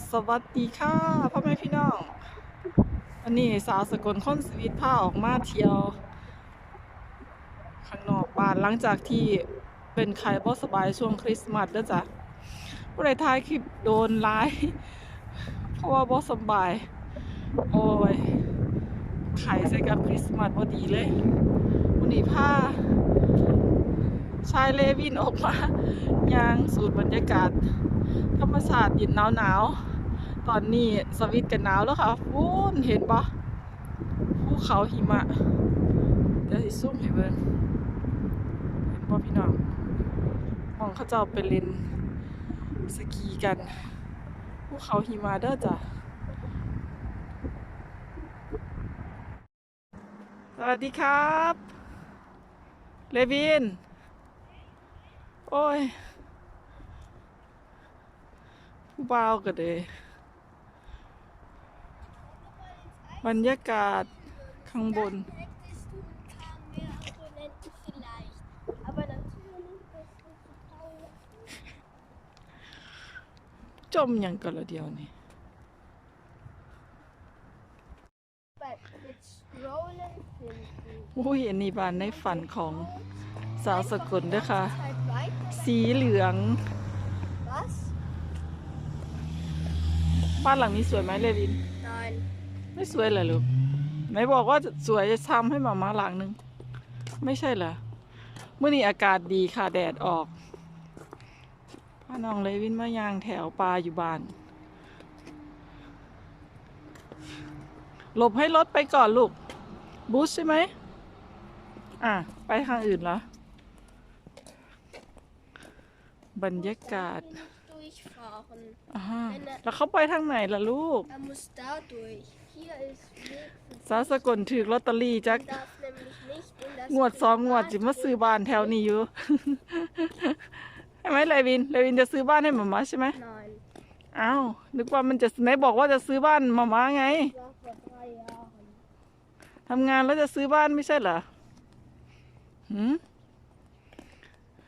สวัสดีค่ะพ่อแม่พี่น้องอันนี้สาวสกลค้นสวิตผ้าออกมาเที่ยว ข้างนอกบ้านหลังจากที่เป็นไข้บ่สบายช่วงคริสต์มาสเด้อจ้ะผู้ใดถ่ายคลิปโดนไลาย เพราะว่าบ่สบาย โอ้ยไข้ใส่กับคริสต์มาสพอดีเลยวันนี้ผ้าชายเลวินออกมายางสูตรบรรยากาศ ธรรมชาสติเย็นหนาวหนาวๆตอนนี้สวิตกันหนาวแล้วค่ะฟูนเห็นปะภูเขาหิมะเดี๋ยวสิซุ่มให้เบิ่งเห็นปะพี่น้องมองเขาเจ้าไปเล่นสกีกันภูเขาหิมะเด้อจ้ะสวัสดีครับ เลวิน โอ้ย ผู้าวก็เลยบรรยากาศข้างบน จมอย่างกันละเดียวนี่ โอ้ยอันนี้บานในฝันของสาวสกุลด้วยค่ะ สีเหลือง Was? บ้านหลังนี้สวยไหมเลวิน Nein. ไม่สวยเหรอลูกไหนบอกว่าสวยจะทำให้หมามาหลังนึง ไม่ใช่เหรอเมื่อนี้อากาศดีค่ะแดดออกพาน้องเลวินมายางแถวปลาอยู่บ้านหลบให้รถไปก่อนลูก บูสใช่ไหม อะ ไปทางอื่นเหรอ บรรยากาศ Er muss durchfahren. อ่าฮะแล้วเขาไปทางไหนล่ะลูก Er muss da durch. Hier ist Weg für สาวสกลถือลอตเตอรี่จัก Man darf nämlich nicht in das งวดสองงวด Privat- จิมาซื้อบ้านแถวนี้อยู่ ใช่ไหมเลวินเลวินจะซื้อบ้านให้หมามาใช่ไหม Nein. อ้าวนึกว่ามันจะไหนบอกว่าจะซื้อบ้านหมามาไง Das war vor drei Jahren. ทำงานแล้วจะซื้อบ้านไม่ใช่เหรอหืม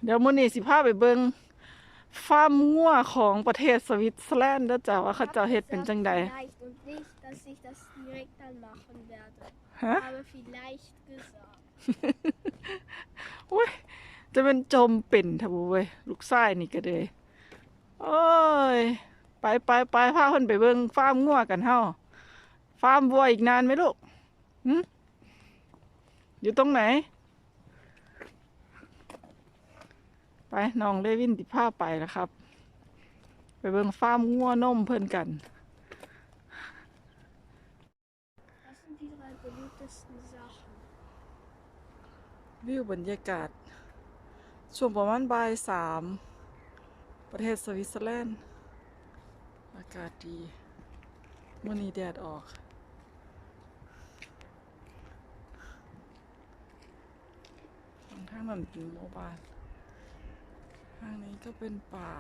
เดี๋ยวมื้อนี้สิพาไปเบิง ฟาร์มงัวของประเทศสวิตเซอร์แลนด์เด้อจ้าว่าเขาเจ้าเฮ็ดเป็นจังใด Vielleicht und nicht, dass ich das direkt dann machen werde. ฮะ Aber vielleicht gesagt. โอ้ยจะเป็นจมเป็นทะบุเว้ยลูกชายนี่ก็เลยโอ้ย ไปไปไปพาเพิ่นไปเบิ่งฟาร์มงัวกันเฮาฟาร์มวัวอีกนานไหมลูกหึอยู่ตรงไหน ไปน้องเลวินติพาไปแล้วครับ ไปเบิ่งฟาร์มงัวนมเพิ่อนกัน วิวบรรยากาศ ช่วงประมาณบ่ายสามประเทศสวิตเซอร์แลนด์ อากาศดีมื่อนี้แดดออกทางข้งนั้นเป็นโมบาน ทางนี้ก็เป็นป่า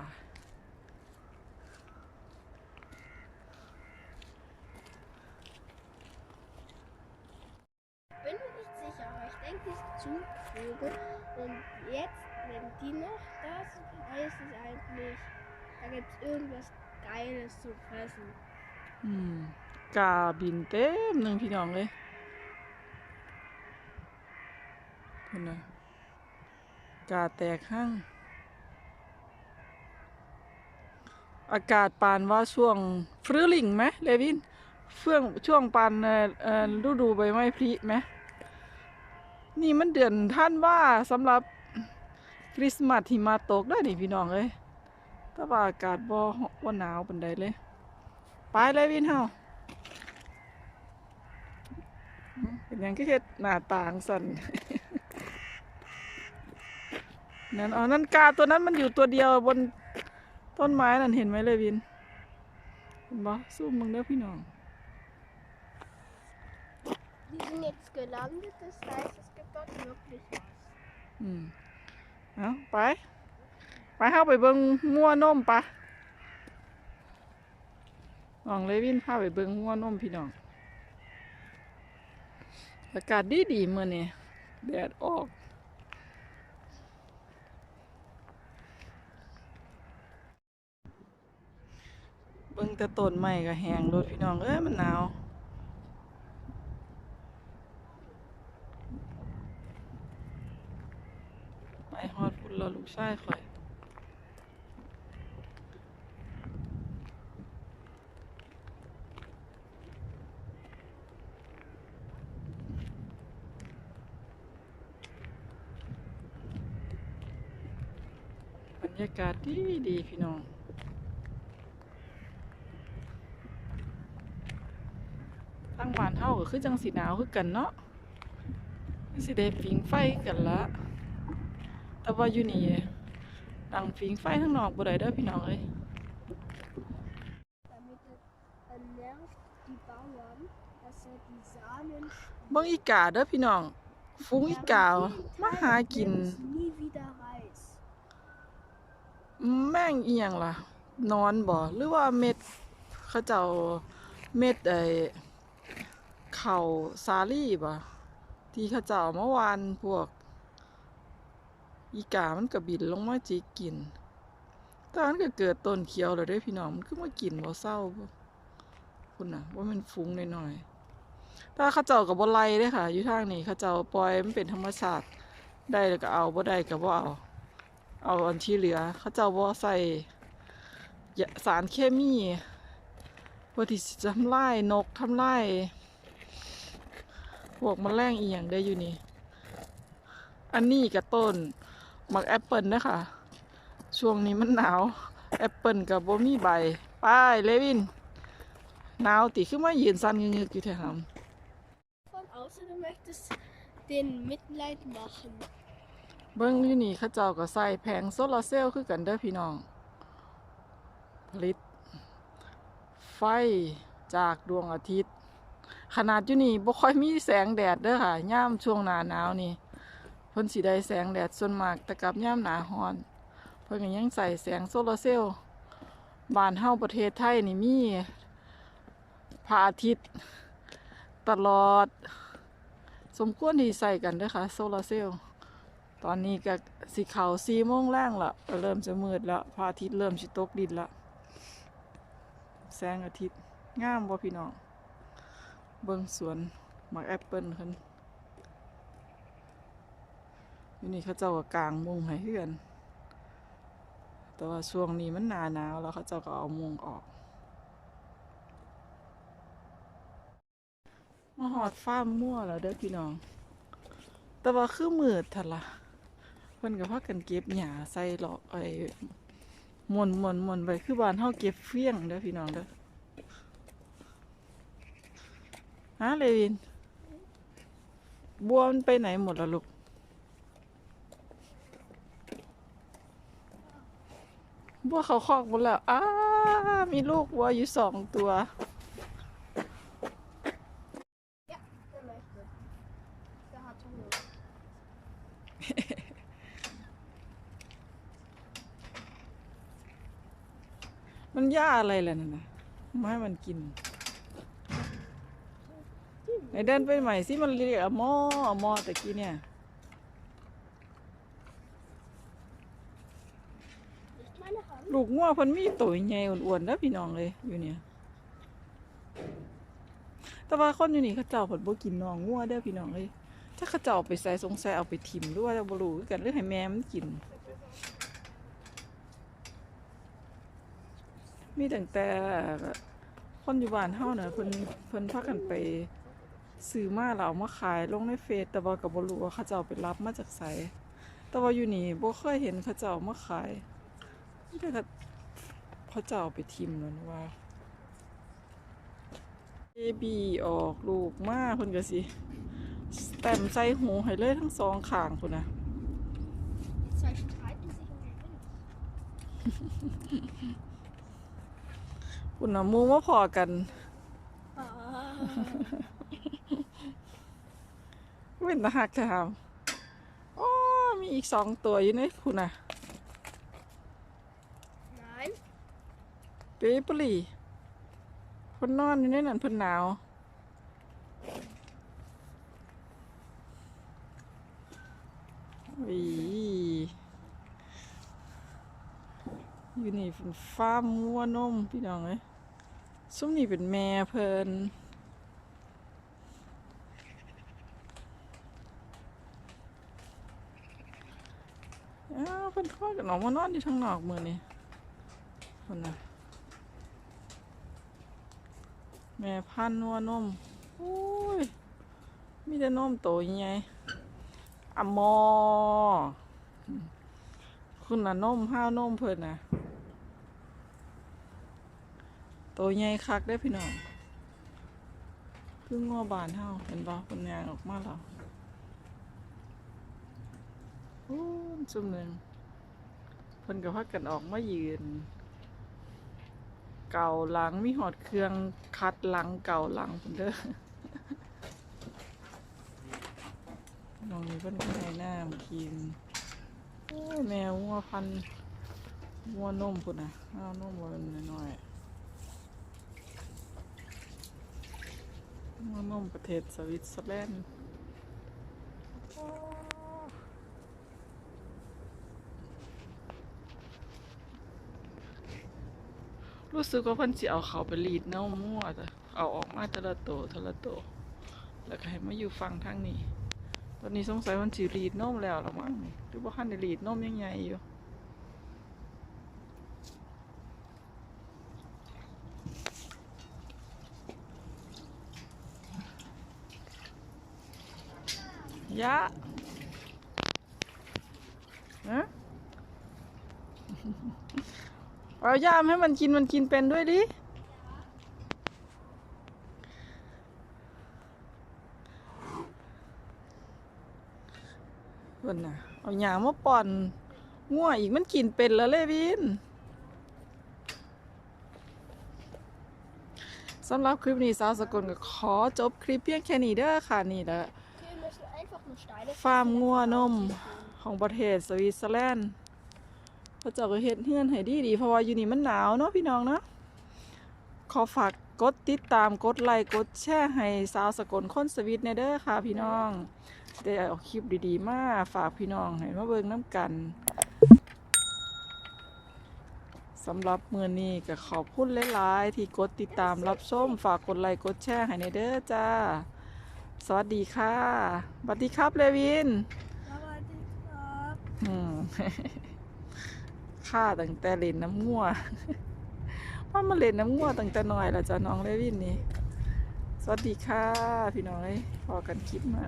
Bin mir nicht sicher, aber ich denke, es ist Zugvögel. Und jetzt, wenn die noch da sind, heißt es eigentlich, da gibt es irgendwas Geiles zu fressen. อืมกาบินเต็มหนึ่งพี่น้องเลยคุณนะกาแตกห้าง อากาศปานว่าช่วงฟรือลิงไหมเลวินเฟื่องช่วงปานเอ่อเอ่อฤดูใบไม้ผลิไหมนี่มันเดือนท่านว่าสำหรับคริสต์มาสหิมะตกได้นี่พี่น้องเอ้ยแต่ว่าอากาศบ่บ่หนาวปานใดเลย ไปเลยวินเฮาเป็นยังก็เฮ็ดหน้าต่างสั่นนั่นอ๋อนั่นกาตัวนั้นมันอยู่ตัวเดียวบน ต้นไม้นั่นเห็นไหมเลยวินเห็นบ่สู้มึงเด้อพี่น้อง Die sind jetzt gelandet, das heißt, es gibt dort wirklich was. อืมเอาไป ไปเข้าไปเบิงงัวนมปะน้องเลวินพาไปเบิงงัวนมพี่น้อง อากาศดีดีๆมื่อนี้แดดออก เบิง แต่ต้นไม้ก็แห้งรถพี่น้อง เอ้ยมันหนาวไปฮอดพุ่นแล้วลูกชายข่อยบรรยากาศดีดีพี่น้องบ้านเฮาก็ คือจังสีหนาวคือกันเนาะสิได้ฟิงไฟกันละ แต่ว่าอยู่นี่ดังฟิงไฟข้งนอกบ่ได้เด้อพี่น้องเอ้ยบิ่งอีกาเด้อพี่น้อง ฟุ้งอีกามาหากิน แม่งอียงล่ะ นอนบ่หรือว่าเม็ดเขาเจ้าเม็ดไอ เข้าวสาลี่บ่ ที่เขาเจ้าเมื่อวานพวก อีกามันก็บินลงมาจิกกินตอนนั้นก็เกิดต้นเขียวแล้วเด้พี่น้องมันคือมากินบ่เศร้าบ่คุณนะว่ามันฟุ้งหน่อยๆแต่เขาเจ้าก็บ่ไล่เด้ค่ะอยู่ทางนี้เขาเจ้าปล่อยมันเป็นธรรมชาติได้แล้วก็เอาบ่ได้ก็บ่เอาเอาอันที่เหลือเขาเจ้าบ่ใส่สารเคมีเพื่อที่จะทำลายนกทำลาย วกแมลงอีหยังได้อยู่นี่ อันนี้กับต้นหมักแอปเปิลนะคะช่วงนี้มันหนาว แอปเปิลกับบ่มีใบไปเลวินหนาวติขึ้นมายืนสั่นงึกๆอยู่แถวนั้น Von außen du möchtest den Mitleid machen. เบิ้งอยู่นี่เขาเจ้าก็ใส่แผงโซลาร์เซลล์คือกันเด้อพี่น้อง ผลิต ไฟจากดวงอาทิตย์ ขนาดอยู่นี่บ่ค่อยมีแสงแดดเด้อค่ะย่ามช่วงหน้าหนาวนี่เพิ่นสิได้แสงแดดส่วนมากแต่กับย่ามหนาร้อน เพิ่นก็ยังใส่แสงโซลาร์เซลล์บ้านเฮาประเทศไทยนี่มีพระอาทิตย์ตลอด สมควรที่ใส่กันเด้อค่ะโซลาร์เซลล์ตอนนี้ก็สิเขาสี่โมงแรงละเริ่มจะมืดล้วพระอาทิตย์เริ่มชิตกดินละแสงอาทิตย์งามบ่พี่น้อง เบิ่งสวนหมักแอปเปิลขึ้นอยู่นี่เขาเจ้าก็กางมุงให้เพื่อน แต่ว่าช่วงนี้มันหนาหนาวแล้วเขาเจ้าก็เอามุงออก มาหอดฟ้ามมั่วแล้วเด้อพี่น้อง แต่ว่าคือมืดทันละเพิ่นก็พากันเก็บหญ้าใส่หลอกไอ้มวนมวนมวนไปคือบ้านเฮาเก็บเฟี้ยงเด้อพี่น้องเด้อ ฮะเลวิน บัวมันไปไหนหมดละลูก บัวเขาคอกหมดแล้ว อ้า มีลูกวัวอยู่สองตัว มันหญ้าอะไรล่ะนั่นน่ะมาให้มันกิน ไหนเดินไปใหม่สิมันเรียกอมออมอตะกี้เนี่ยลูกงัวเพิ่นมีตัวใหญ่อ้วนๆเด้อพี่น้องเลยอยู่เนี่ย แต่ว่าคนอยู่นี่เขาเจ้าเพิ่นบ่กินน้องงัวเด้อพี่น้องเลย ถ้าเขาเจ้าเอาไปใส่สงสัยเอาไปทิ่มหรือว่าบ่รู้กันหรือให้แม่มันกิน มีตั้งแต่คนอยู่บ้านเฮาน่ะเพิ่นเพิ่นพากันไป ซื้อมาแล้วเอามาขายลงในเฟซแต่ว่าก็บ่รู้ว่าเขาเจ้าไปรับมาจากไสแต่ว่าอยู่นี่บ่เคยเห็นเขาเจ้าเอามาขายมีแต่เขาเจ้าเอาไปทิ่มนั่นว่าเบบีออกลูกมาเพิ่นก็สิแต้มใส่หูให้เลยทั้งสองข้างพุ่นน่ะ Die zwei streiten sich um den Wind. พุ่นน่ะหมู่มาพอกัน Ah. เว้นตาหักแท้ครับอ๋อมีอีกสองตัวอยู่ในพุ่นน่ะ Nein. เปปรีเพิ่นนอนอยู่ในนั้นเพิ่นหนาวอีอยู่นี่เป็นฟาร์มวัวนมพี่น้องเอ้ยซุ้มนี่เป็นแม่เพิ่นอ้าวเพิ่นอกันออกมานอนอยู่ทางนอกมือนี่คนน่ะ แม่พันนัวนมโอ้ยมีแต่นมโตใหญ่อมอคุณน่ะนมห้าวนมเพิ่นน่ะโตใหญ่คักได้พี่น้องคืองัวบานเฮาเห็นบ่เพิ่นยางออกมาแล้วโอ้ยซุ่มหนึ่ง เพิ่นก็พากันออกมายืน เก่าหลังมีหอดเครื่องคัดหลังเก่าหลังเพิ่นเด้อน้องนี่เพิ่นก็ให้น้ำกินโอ้ยแมวงัวพันธุ์งัวนมพุ่นนะเอานมบ่เป็นน้อยๆงัวนมประเทศสวิตเซอร์แลนด์ รู้สึกว่าเพิ่นสิเอาเขาไปรีดเน่ามั่วแต่เอาออกมาแต่ละโตแต่ละโต แล้วก็ให้มาอยู่ฟังทางนี้ ตอนนี้สงสัยมันสิรีดนมแล้วละมั้งหรือว่าคันได้รีดนมยังไงอยู่ยะฮะ เอายามให้มันกินมันกินเป็นด้วยดิเพิ่นน่ะ เอาหยามาป่อนง่วอีกมันกินเป็นแล้วเลวินสำหรับคลิปนี้สาวสกลก็ขอจบคลิปเพียงแค่นี้เด้อค่ะนี่แหละฟาร์มงัวนมของประเทศสวิตเซอร์แลนด์ เขาเจ้าก็เฮ็ดเฮือนให้ดีดีๆเพราะว่าอยู่นี่มันหนาวเนาะพี่น้องเนาะขอฝากกดติดตามกดไลค์กดแชร์ให้สาวสกลคนสวิตในเด้อค่ะพี่น้องได้เอาคลิปดีๆ มาฝากพี่น้องให้มาเบิ่งน้ำกันสำหรับมื้อนี้ก็ขอบคุณหลายๆที่กดติดตามรับชมฝากกดไลค์กดแชร์ให้ในเด้อจ้า สวัสดีค่ะสวัสดีครับเลวิน Aber die Knopf. อืม ข้าตั้งแต่เล่นน้ำงัวว่ามาเล่นน้ำงัวตั้งแต่น้อยแล้วจ้ะน้องเลวินนี่ สวัสดีค่ะ พี่น้องเลยพอกันคลิปมา